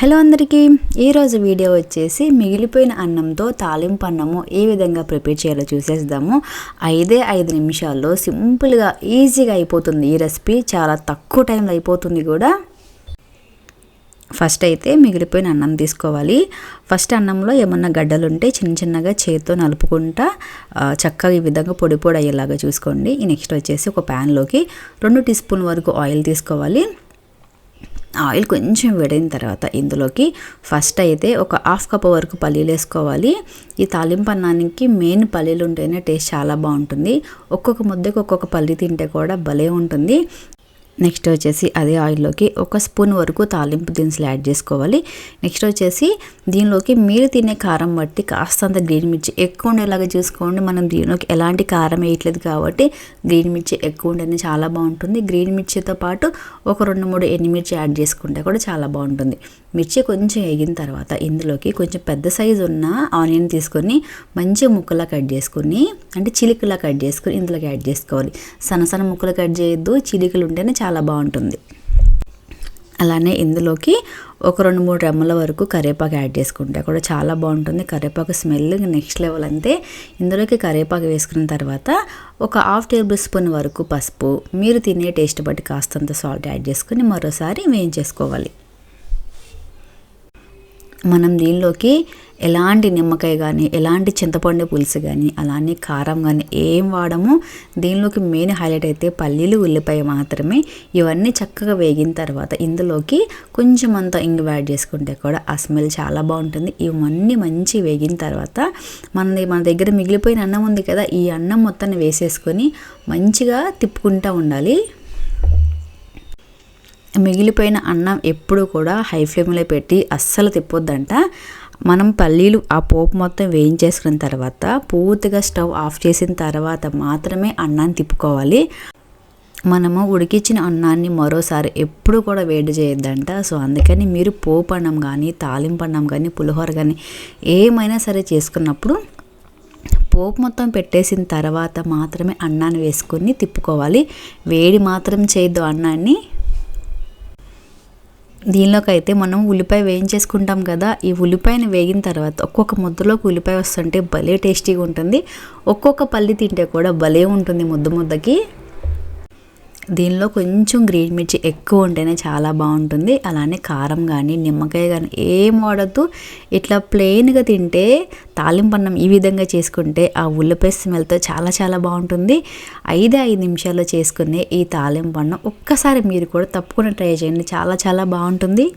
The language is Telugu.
హలో అందరికీ. ఈరోజు వీడియో వచ్చేసి మిగిలిపోయిన అన్నంతో తాలింపు అన్నము ఏ విధంగా ప్రిపేర్ చేయాలో చూసేద్దాము. ఐదే ఐదు నిమిషాల్లో సింపుల్గా ఈజీగా అయిపోతుంది ఈ రెసిపీ. చాలా తక్కువ టైంలో అయిపోతుంది కూడా. ఫస్ట్ అయితే మిగిలిపోయిన అన్నం తీసుకోవాలి. ఫస్ట్ అన్నంలో ఏమన్నా గడ్డలు ఉంటే చిన్న చిన్నగా చేతితో నలుపుకుంటా చక్కగా ఈ విధంగా పొడి పొడి అయ్యేలాగా చూసుకోండి. నెక్స్ట్ వచ్చేసి ఒక ప్యాన్లోకి రెండు టీ స్పూన్ వరకు ఆయిల్ తీసుకోవాలి. ఆయిల్ కొంచెం వేడైన తర్వాత ఇందులోకి ఫస్ట్ అయితే ఒక హాఫ్ కప్ వరకు పల్లీలు వేసుకోవాలి. ఈ తాలింపు అన్నానికి మెయిన్ పల్లీలు ఉంటేనే టేస్ట్ చాలా బాగుంటుంది. ఒక్కొక్క ముద్దకి ఒక్కొక్క పల్లి తింటే కూడా భలే ఉంటుంది. నెక్స్ట్ వచ్చేసి అదే ఆయిల్లోకి ఒక స్పూన్ వరకు తాలింపు దినుసులు యాడ్ చేసుకోవాలి. నెక్స్ట్ వచ్చేసి దీనిలోకి మీరు తినే కారం బట్టి కాస్తంత గ్రీన్ మిర్చి ఎక్కువ ఉండేలాగా చూసుకోండి. మనం దీనిలోకి ఎలాంటి కారం వేయట్లేదు కాబట్టి గ్రీన్ మిర్చి ఎక్కువ ఉండేది చాలా బాగుంటుంది. గ్రీన్ మిర్చితో పాటు ఒక రెండు మూడు ఎండుమిర్చి యాడ్ చేసుకుంటే కూడా చాలా బాగుంటుంది. మిర్చి కొంచెం వేగిన తర్వాత ఇందులోకి కొంచెం పెద్ద సైజు ఉన్న ఆనియన్ తీసుకొని మంచి ముక్కలా కట్ చేసుకుని అంటే చిలికలా కట్ చేసుకుని ఇందులోకి యాడ్ చేసుకోవాలి. సన్న సన్న ముక్కలు కట్ చేయొద్దు. చిలికలు ఉంటేనే చాలా చాలా బాగుంటుంది. అలానే ఇందులోకి ఒక రెండు మూడు రెమ్మల వరకు కరివేపాకు యాడ్ చేసుకుంటే కూడా చాలా బాగుంటుంది. కరివేపాకు స్మెల్ నెక్స్ట్ లెవెల్ అంతే. ఇందులోకి కరివేపాకు వేసుకున్న తర్వాత ఒక హాఫ్ టేబుల్ స్పూన్ వరకు పసుపు మీరు తినే టేస్ట్ బట్టి కాస్తంత సాల్ట్ యాడ్ చేసుకుని మరోసారి వేయించేసుకోవాలి. మనం దీనిలోకి ఎలాంటి నిమ్మకాయ కానీ ఎలాంటి చింతపండు పులుసు కానీ అలానే కారం కానీ ఏం వాడము దీనిలోకి మెయిన్ హైలైట్ అయితే పల్లీలు ఉల్లిపాయ మాత్రమే. ఇవన్నీ చక్కగా వేగిన తర్వాత ఇందులోకి కొంచెం అంత ఇంగు యాడ్ చేసుకుంటే కూడా ఆ స్మెల్ చాలా బాగుంటుంది. ఇవన్నీ మంచి వేగిన తర్వాత మన మన దగ్గర మిగిలిపోయిన అన్నం ఉంది కదా ఈ అన్నం మొత్తాన్ని వేసేసుకొని మంచిగా తిప్పుకుంటూ ఉండాలి. మిగిలిపోయిన అన్నం ఎప్పుడు కూడా హై ఫ్లేమ్లో పెట్టి అస్సలు తిప్పొద్దంట. మనం పల్లీలు ఆ పోపు మొత్తం వేయించేసుకున్న తర్వాత పూర్తిగా స్టవ్ ఆఫ్ చేసిన తర్వాత మాత్రమే అన్నాన్ని తిప్పుకోవాలి. మనము ఉడికించిన అన్నాన్ని మరోసారి ఎప్పుడు కూడా వేడి చేయొద్దంట. సో అందుకని మీరు పోపు అన్నం కానీ తాలింపు అన్నం కానీ పులిహోర కానీ ఏమైనా సరే చేసుకున్నప్పుడు పోపు మొత్తం పెట్టేసిన తర్వాత మాత్రమే అన్నాన్ని వేసుకొని తిప్పుకోవాలి. వేడి మాత్రం చేయొద్దు అన్నాన్ని దీనిలోకి అయితే మనం ఉల్లిపాయ వేయించేసుకుంటాం కదా ఈ ఉల్లిపాయని వేగిన తర్వాత ఒక్కొక్క ముద్దలోకి ఉల్లిపాయ వస్తుంటే భలే టేస్టీగా ఉంటుంది ఒక్కొక్క పల్లి తింటే కూడా భలే ఉంటుంది ముద్ద ముద్దకి. దీనిలో కొంచెం గ్రీన్ మిర్చి ఎక్కువ ఉంటేనే చాలా బాగుంటుంది. అలానే కారం కానీ నిమ్మకాయ కానీ ఏం వాడద్దు ఇట్లా ప్లెయిన్గా తింటే తాలింపన్నం ఈ విధంగా చేసుకుంటే ఆ ఉల్లిపాయ స్మెల్తో చాలా చాలా బాగుంటుంది. ఐదు ఐదు నిమిషాల్లో చేసుకునే ఈ తాలింపన్నం ఒక్కసారి మీరు కూడా తప్పకుండా ట్రై చేయండి. చాలా చాలా బాగుంటుంది.